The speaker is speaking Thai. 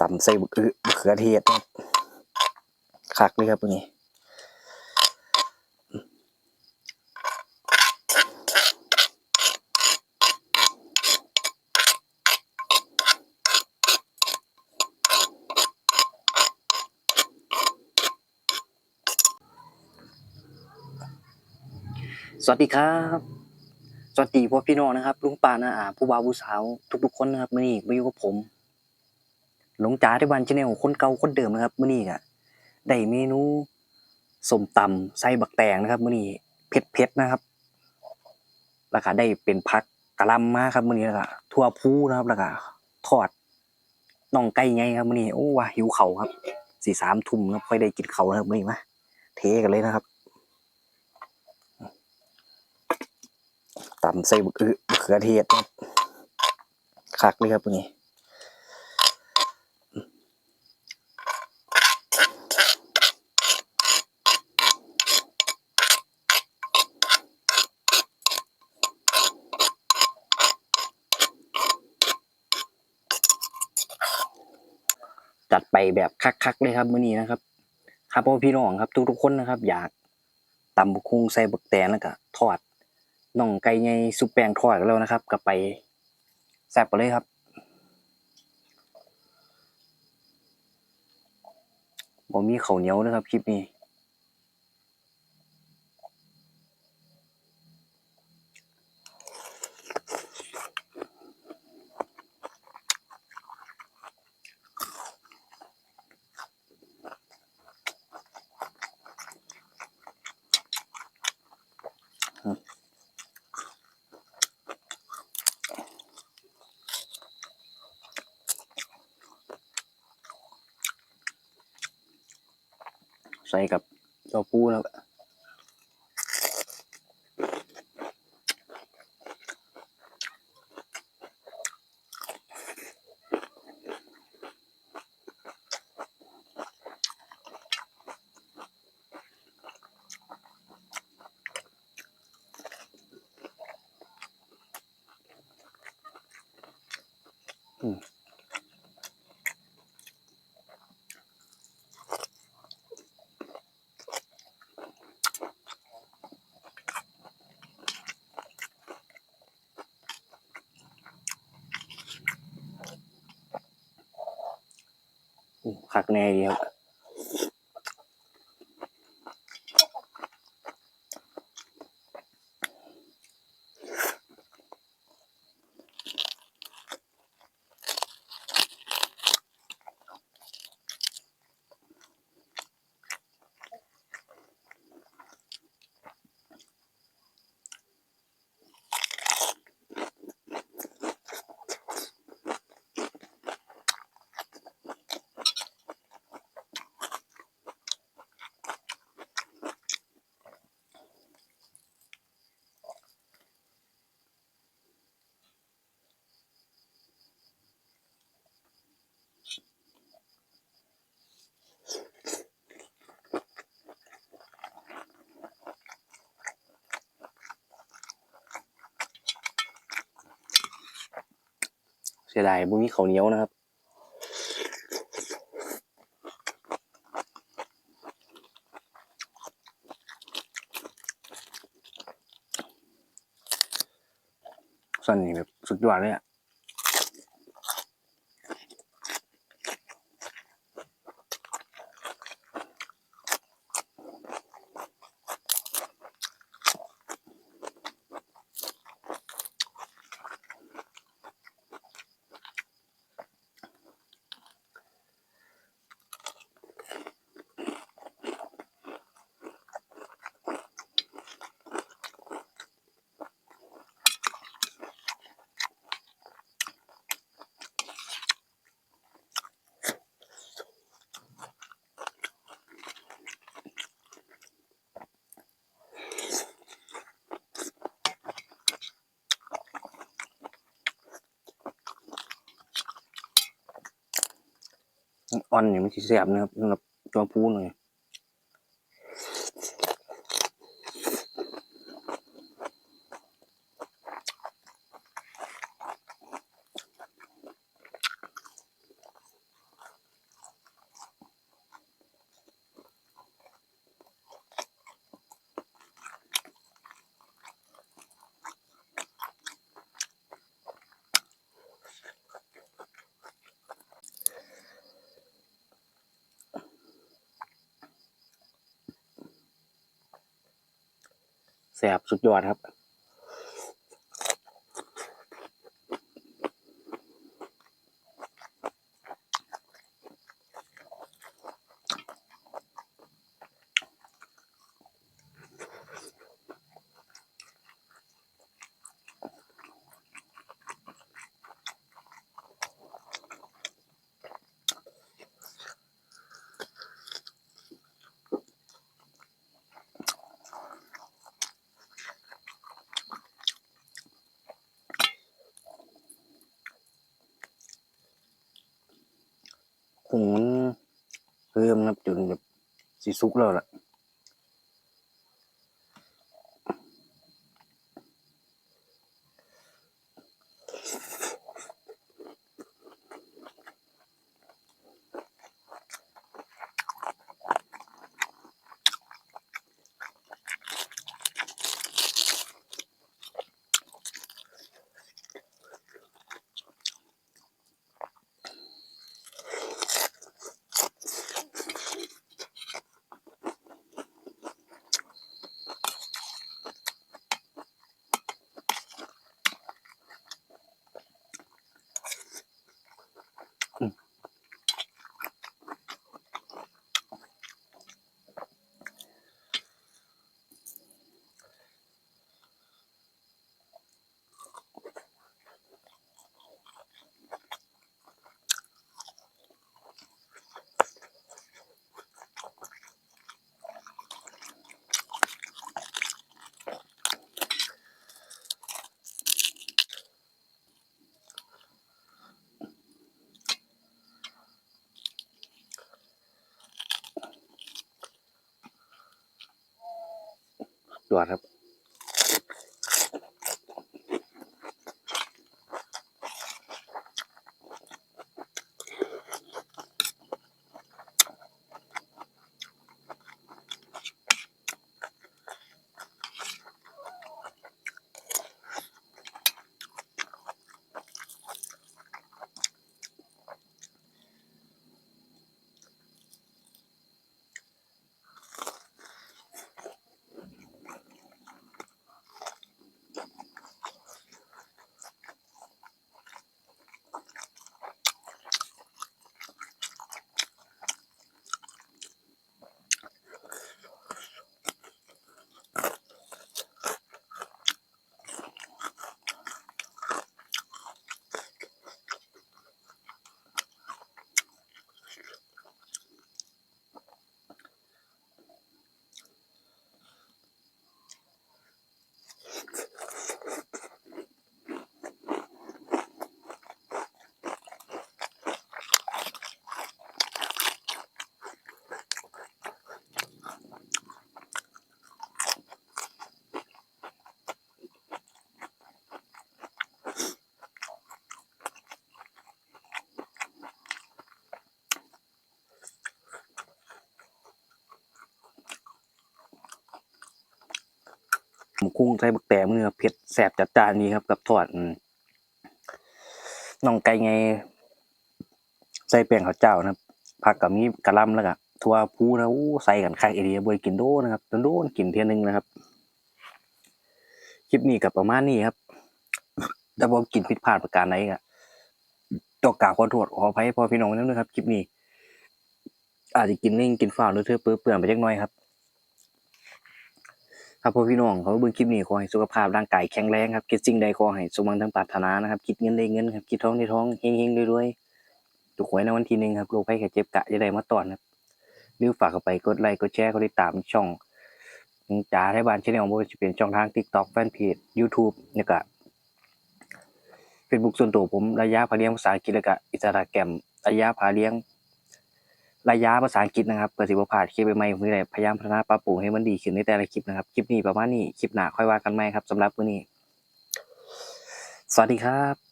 ตำใส่บักอึมะเขือเทศนครับคักเลยครับตัวนี้สวัสดีครับ สวัสดีพ่อพี่น้องนะครับลุงปานาอาผู้บ่าวผู้สาวทุกๆคนนะครับมื้อนี้มาอยู่กับผม หลงจ๋าที่บ้านชาแนลคนเก่าคนเดิมนะครับมื้อนี้ก็ได้เมนูส้มตำใส่บักแตงนะครับมื้อนี้เผ็ดๆนะครับแล้วก็ได้เป็นผักกะล่ำมาครับมื้อนี้แล้วก็ทั่วพูนะครับแล้วก็ทอดน่องไก่ไงครับมื้อนี้โอ้ว่าหิวเข่าครับสี่สามทุ่มครับค่อยได้กินเขานะครับมื้อนี้มาเทกันเลยนะครับตำใส่บักอึมะเขือเทศนะครับคักเลยครับตัวนี้ จัดไปแบบคักๆเลยครับมื้อนี้นะครับ ครับพ่อพี่น้องครับทุกๆคนนะครับ อยากตำบักคุงใส่บักแตนแล้วก็ทอดน่องไก่ใหญ่ซุปแป้งทอดกันแล้วนะครับก็ไปแซ่บไปเลยครับบ่มีข้าวเหนียวนะครับคลิปนี้ ใส่กับตัวปูแล้วอืม คักแน่ดีครับ เสียดายบุ้นี้เขาเหนียวนะครับ สั่นนี่แบบสุดยอดเลยอะ อ่อนนี่มันสีแสบนะครับสำหรับจอมพูหน่อย แสบสุดยอดครับ คงมันเพิ่มครับจนแบบสีสุกแล้วล่ะ ย กุ้งใส่บักแตมือเผ็ดแสบจัดจานนี้ครับ กับทอดน่องไก่ไง ใส่แป้งข้าวเจ้านะครับผักกับมีกะลำแล้วก็ทั่วพูนะโอ้ใส่กันคักไอเดียบ่ได้กินโดนนะครับโดนกินเทียนึงนะครับ คลิปนี้กับประมาณนี้ครับแต่บ่กินผิดพลาดประการใดก็ต้องกราบขอโทษขออภัยพ่อพี่น้องนำด้วยครับ คลิปนี้ อาจจะกินเล่งกินฟ้าหรือเธอเปื้อเปื่อนไปจักน่อยครับ ครับพ่อพี่น้องเขาเบิ่งคลิปนี้ขอให้สุขภาพร่างกายแข็งแรงครับคิดสิ่งใดขอให้สมหวังทั้งปรารถนานะครับคิดเงินได้เงินครับคิดท้องได้ท้องเฮงๆรวยๆถูกหวยในวันที่หนึ่งครับโรคภัยไข้เจ็บกะจะได้มาตอนครับหรือฝากเข้าไปกดไลค์กดแชร์กดติดตามช่องจ๋าไทยบ้านชาแนลบ่ว่าจะเป็นช่องทาง TikTok แฟนเพจ YouTube แล้วก็ Facebook ส่วนตัวผมระยะพาเลี้ยงภาษาอังกฤษแล้วก็ Instagram ระยะพาเลี้ยง ระยะภาษาอังกฤษนะครับเพื่อสิบ่พลาดคลิปใหม่ๆผมไรพยายามพัฒนาปรับปรุงให้มันดีขึ้นในแต่ละคลิปนะครับ คลิปนี้ประมาณนี้ คลิปหน้าค่อยว่ากันใหม่ครับสำหรับมื้อนี้ สวัสดีครับ